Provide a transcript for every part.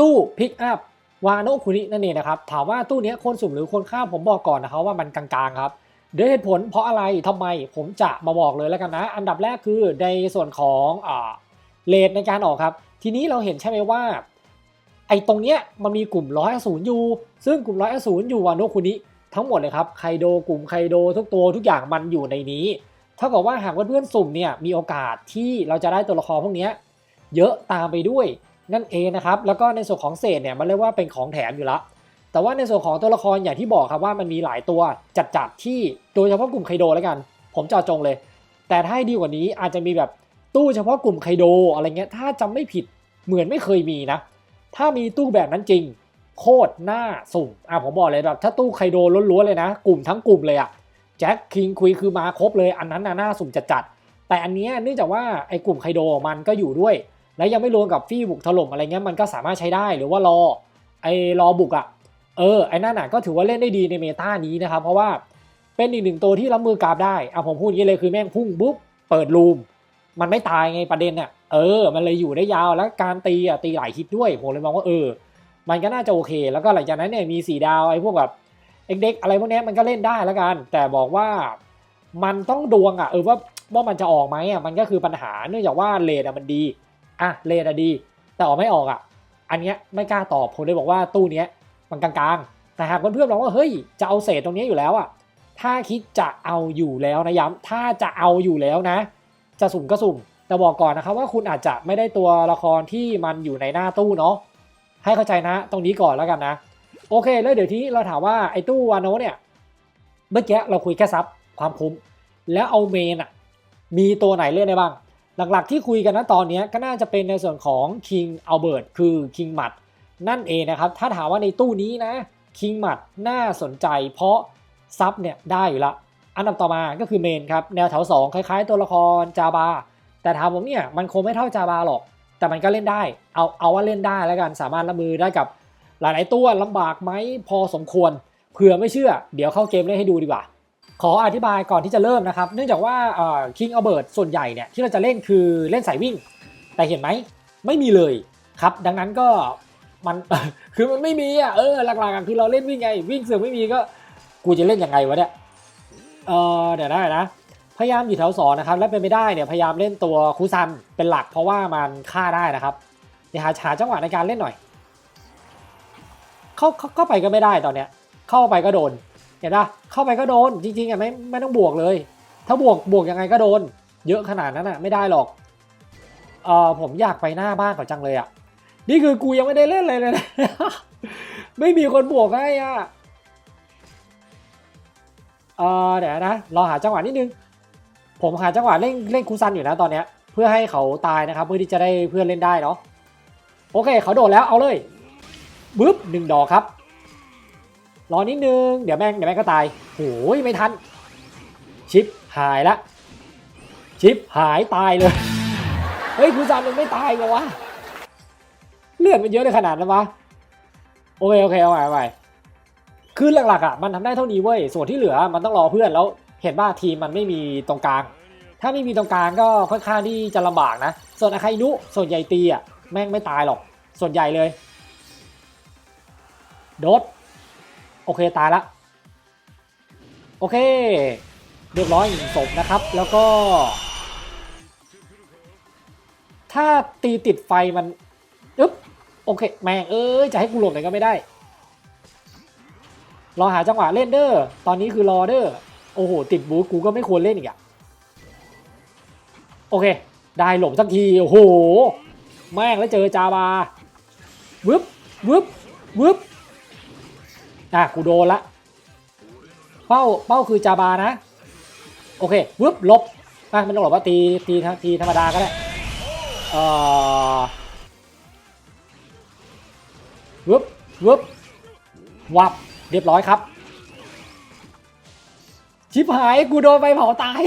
ตู้พิกอัพวาโนคุนินั่นเองนะครับ ถามว่าตู้เนี้ยคนสุ่มหรือคนข้ามผมบอกก่อนนะครับว่ามันกลางๆครับด้วยเหตุผลเพราะอะไรทำไมผมจะมาบอกเลยแล้วกันนะ อันดับแรกคือในส่วนของอ่าเลทในการออกครับ ทีนี้เราเห็นใช่ไหมว่า ไอ้ตรงเนี้ยมันมีกลุ่มร้อยศูนย์อยู่ ซึ่งกลุ่มร้อยศูนย์อยู่วาโนคุนิทั้งหมดเลยครับไคโดกลุ่มไคโดทุกตัวทุกอย่างมันอยู่ในนี้เท่ากับว่าหากเพื่อนๆสุ่มเนี่ยมีโอกาสที่เราจะได้ตัวละครพวกเนี้ยเยอะตามไปด้วย นั่นเองนะครับ แล้วก็ในส่วนของเศษเนี่ยมันเรียกว่าเป็นของแถมอยู่ละแต่ว่าในส่วนของตัวละครอย่างที่บอกครับว่ามันมีหลายตัวจัดๆที่โดยเฉพาะกลุ่มไคโดแล้วกัน ผมจาะจงเลย แต่ถ้าให้ดีกว่านี้อาจจะมีแบบตู้เฉพาะกลุ่มไคโดอะไรเงี้ยถ้าจำไม่ผิดเหมือนไม่เคยมีนะ ถ้ามีตู้แบบนั้นจริง โคตรหน่าสุ่มอะผมบอกเลยแบบถ้าตู้ไคโดล้วนๆเลยนะ กลุ่มทั้งกลุ่มเลยอะแจ็คคิงคุยคือมาครบเลยอันนั้นน่ะน่าสุ่มจัดๆแต่อันเนี้ยเนื่องจากว่าไอ้กลุ่มไคโดมันก็อยู่ด้วย และยังไม่รวมกับฟี่บุกถล่มอะไรเงี้ยมันก็สามารถใช้ได้หรือว่ารอไอ้รอบุกอะเออไอ้นั่นน่ะก็ถือว่าเล่นได้ดีในเมตานี้นะครับเพราะว่าเป็นอีกหนึ่งตัวที่รับมือกราบได้อะผมพูดอย่างนี้เลยคือแม่งพุ่งปุ๊บเปิดรูม มันไม่ตายไงประเด็นเนี่ยเออ มันเลยอยู่ได้ยาวแล้วการตีอะตีหลายฮิตด้วยผมเลยมองว่าเออ มันก็น่าจะโอเค แล้วก็หลังจากนั้นเนี่ยมีสีดาวไอ้พวกแบบเด็กๆอะไรพวกนี้มันก็เล่นได้แล้วกัน แต่บอกว่ามันต้องดวงอะเออว่าว่ามันจะออกไหมอะมันก็คือปัญหาเนื่องจากว่าเลดอะมันดี อะเลดอะดี แต่ออกไม่ออกอะ อันเนี้ยไม่กล้าตอบผมเลยบอกว่าตู้เนี้ยมันกลางๆแต่หากเพื่อนๆบอกว่าเฮ้ยจะเอาเศษตรงนี้อยู่แล้วอะถ้าคิดจะเอาอยู่แล้วนะย้ำถ้าจะเอาอยู่แล้วนะ จะสุ่มก็สุ่มแต่บอกก่อนนะครับว่าคุณอาจจะไม่ได้ตัวละครที่มันอยู่ในหน้าตู้เนาะให้เข้าใจนะ ตรงนี้ก่อนแล้วกันนะ โอเค แล้วเดี๋ยวทีนี้เราถามว่าไอ้ตู้วานโนเนี่ยเมื่อกี้เราคุยแค่ซับความคุ้ม แล้วเอาเมนอะมีตัวไหนเล่นได้บ้าง หลักๆที่คุยกันนะตอนนี้ก็น่าจะเป็นในส่วนของ King Albert คือ King หมัดนั่นเองนะครับ ถ้าถามว่าในตู้นี้นะ King หมัดน่าสนใจ เพราะซับเนี่ยได้อยู่ละอันดับต่อมาก็คือเมนครับแนวแถว2คล้ายๆ ตัวละครจาบา แต่ถามผมเนี่ยมันคงไม่เท่าจาบาหรอก แต่มันก็เล่นได้ เอาเอาว่าเล่นได้แล้วกันสามารถรับมือได้กับหลาย ๆ ตัวลำบากไหมพอสมควรเผื่อไม่เชื่อ เดี๋ยวเข้าเกมเล่นให้ดูดีกว่า ขออธิบายก่อนที่จะเริ่มนะครับ เนื่องจากว่าคิงอเบิร์ตส่วนใหญ่เนี่ยที่เราจะเล่นคือเล่นสายวิ่ง แต่เห็นไหมไม่มีเลยครับ ดังนั้นก็มันคือมันไม่มีอะเออหลักๆคือเราเล่นวิ่งไงวิ่งเสือไม่มีก็กูจะเล่นยังไงวะเนี่ยเออเดี๋ยวได้นะพยายามอยู่แถวสองนะครับและเป็นไปได้เนี่ยพยายามเล่นตัวคูซันเป็นหลักเพราะว่ามันฆ่าได้นะครับเดี๋ยวหาหาจังหวะในการเล่นหน่อย เข้าเข้าไปก็ไม่ได้ตอนเนี้ย เข้าไปก็โดน เห็นปะเข้าไปก็โดนจริงๆอะไม่ไม่ต้องบวกเลย ถ้าบวกบวกยังไงก็โดน เยอะขนาดนั้นอะไม่ได้หรอกเออผมอยากไปหน้าบ้านเขาจังเลยอะนี่คือกูยังไม่ได้เล่นเลยเลยนะไม่มีคนบวกให้อะเออเดี๋ยวนะรอหาจังหวะนิดนึง ผมหาจังหวะเล่นเล่นคูซันอยู่นะตอนเนี้ย เพื่อให้เขาตายนะครับ เพื่อที่จะได้เพื่อนเล่นได้เนาะโอเคเขาโดดแล้วเอาเลยบึ๊บหนึ่งดอกครับ รอนิดนึง เดี๋ยวแม่งเดี๋ยวแม่งก็ตายโอ้ยไม่ทัน ชิปหายละ ชิปหายตายเลย เฮ้ยคูซันมันไม่ตายเลยวะ เลือดมันเยอะเลยขนาดนั้นวะ โอเคโอเคเอาใหม่เอาใหม่คือหลักๆอะมันทำได้เท่านี้เว้ย ส่วนที่เหลือมันต้องรอเพื่อนแล้ว เห็นว่าทีมมันไม่มีตรงกลาง ถ้าไม่มีตรงกลางก็ค่อนข้างที่จะลำบากนะ ส่วนอาคาอินุส่วนใหญ่ตีอะแม่งไม่ตายหรอก ส่วนใหญ่เลย โดด อเคตายละโอเค เรียบร้อยศพนะครับ แล้วก็ ถ้าตีติดไฟมันอึ๊บโอเค แม่งเอ้ยจะให้กูหลบไหนก็ไม่ได้ รอหาจังหวะเล่นเด้อตอนนี้คือรอเด้อโอ้โห ติดบูทกูก็ไม่ควรเล่นอีกอะโอเค ได้หลบสักที โอ้โห แม่งแล้วเจอจาบาวึบวึบวึบ อะกูโดนละ เป้าเป้าคือจาบานะ โอเควึบลบอะมันต้องหลบว่าตีตีตีธรรมดาก็ได้เอ่อวึบวึบวับเรียบร้อยครับ ชิบหายกูโดนไฟเผาตาย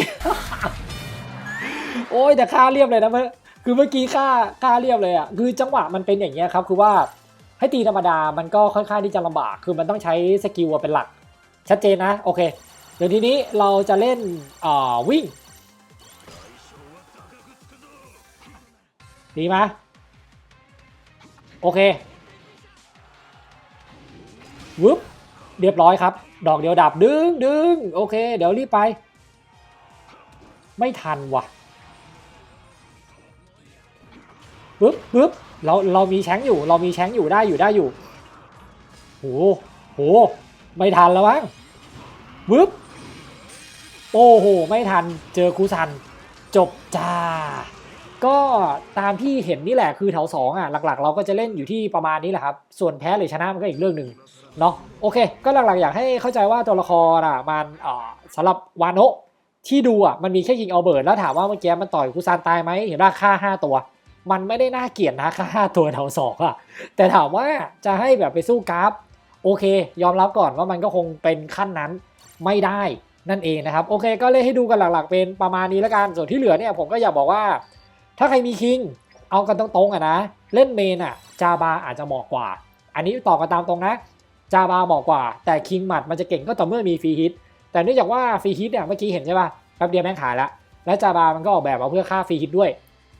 โอ้ยแต่ค่าเรียบเลยนะเมื่อคือเมื่อกี้ค่าค่าเรียบเลยอะคือจังหวะมันเป็นอย่างเงี้ยครับคือว่า ให้ตีธรรมดามันก็ค่อนข้างที่จะลำบากคือมันต้องใช้สกิลเป็นหลัก ชัดเจนนะโอเค เดี๋ยวทีนี้เราจะเล่นวิ่งดีไหมโอเควึบเรียบร้อยครับ ดอกเดียวดับดึงดึงโอเค เดี๋ยวรีบไป ไม่ทันว่ะ ปึ๊บปึ๊บเราเรามีแชงอยู่ เรามีแชงอยู่ได้อยู่ได้อยู่โหโหไม่ทันแล้วมั้งวึบโอ้โห ไม่ทันเจอคูซัน จบจ้า ก็ตามที่เห็นนี่แหละคือแถวสองอะหลักๆ เราก็จะเล่นอยู่ที่ประมาณนี้แหละครับ ส่วนแพ้หรือชนะมันก็อีกเรื่องหนึ่งเนาะโอเค ก็หลักๆ อยากให้เข้าใจว่าตัวละครอะมันสำหรับวานโนะที่ดูอะมันมีแค่คิงเอาเบิร์ดแล้วถามว่าเมื่อกี้มันต่อยคุซานตายไหมเห็นว่าค่า 5 ตัว มันไม่ได้น่าเกลียดนะค่า5ตัวแถวสองอะแต่ถามว่าจะให้แบบไปสู้กราฟ โอเค ยอมรับก่อนว่ามันก็คงเป็นขั้นนั้นไม่ได้นั่นเองนะครับโอเคก็เลยให้ดูกันหลักๆ เป็นประมาณนี้แล้วกันส่วนที่เหลือเนี่ยผมก็อยากบอกว่า ถ้าใครมีคิงเอากันตรงๆอะนะ เล่นเมนอะจาบาอาจจะเหมาะกว่า อันนี้ต่อกันตามตรงนะจาบาเหมาะกว่า แต่คิงหมัดมันจะเก่งก็ต่อเมื่อมีฟรีฮิตแต่เนื่องจากว่าฟรีฮิตเนี่ยเมื่อกี้เห็นใช่ป่ะแป๊บเดียวแม่งขายละและจาบามันก็ออกแบบมาเพื่อค่าฟรีฮิตด้วย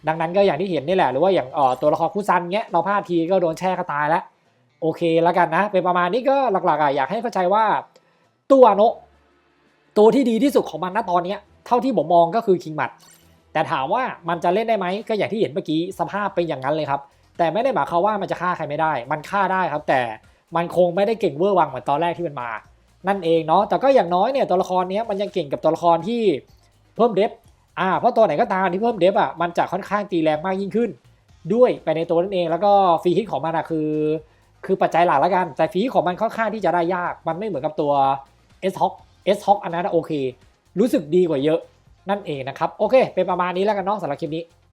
ดังนั้นก็อย่างที่เห็นนี่แหละหรือว่าอย่างตัวละครคุซันเงี้ยเราพลาดทีก็โดนแช่ก็ตายแล้วโอเคแล้วกันนะ เป็นประมาณนี้ก็หลักๆอะอยากให้เข้าใจว่าตัวโนตัวที่ดีที่สุดของมันณตอนเนี้ยเท่าที่ผมมองก็คือคิงมัดแต่ถามว่ามันจะเล่นได้ไหมก็อย่างที่เห็นเมื่อกี้สภาพเป็นอย่างนั้นเลยครับ แต่ไม่ได้หมายความว่ามันจะฆ่าใครไม่ได้ มันฆ่าได้ครับ แต่มันคงไม่ได้เก่งเวอร์วังเหมือนตอนแรกที่มันมา นั่นเองเนาะแต่ก็อย่างน้อยเนี่ยตัวละครเนี้ยมันยังเก่งกับตัวละครที่เพิ่มเดฟ อ่าเพราะตัวไหนก็ตามที่เพิ่มเดฟอะมันจะค่อนข้างตีแรงมากยิ่งขึ้น ด้วยไปในตัวนั่นเอง แล้วก็ฟรีฮิตของมันอะคือ คือปัจจัยหลักละกันแต่ฟรีฮิตของมันค่อนข้างที่จะได้ยาก มันไม่เหมือนกับตัว S Hawk S Hawk อันนั้นโอเค รู้สึกดีกว่าเยอะนั่นเองนะครับ โอเค เป็นประมาณนี้แล้วกันเนาะสำหรับคลิปนี้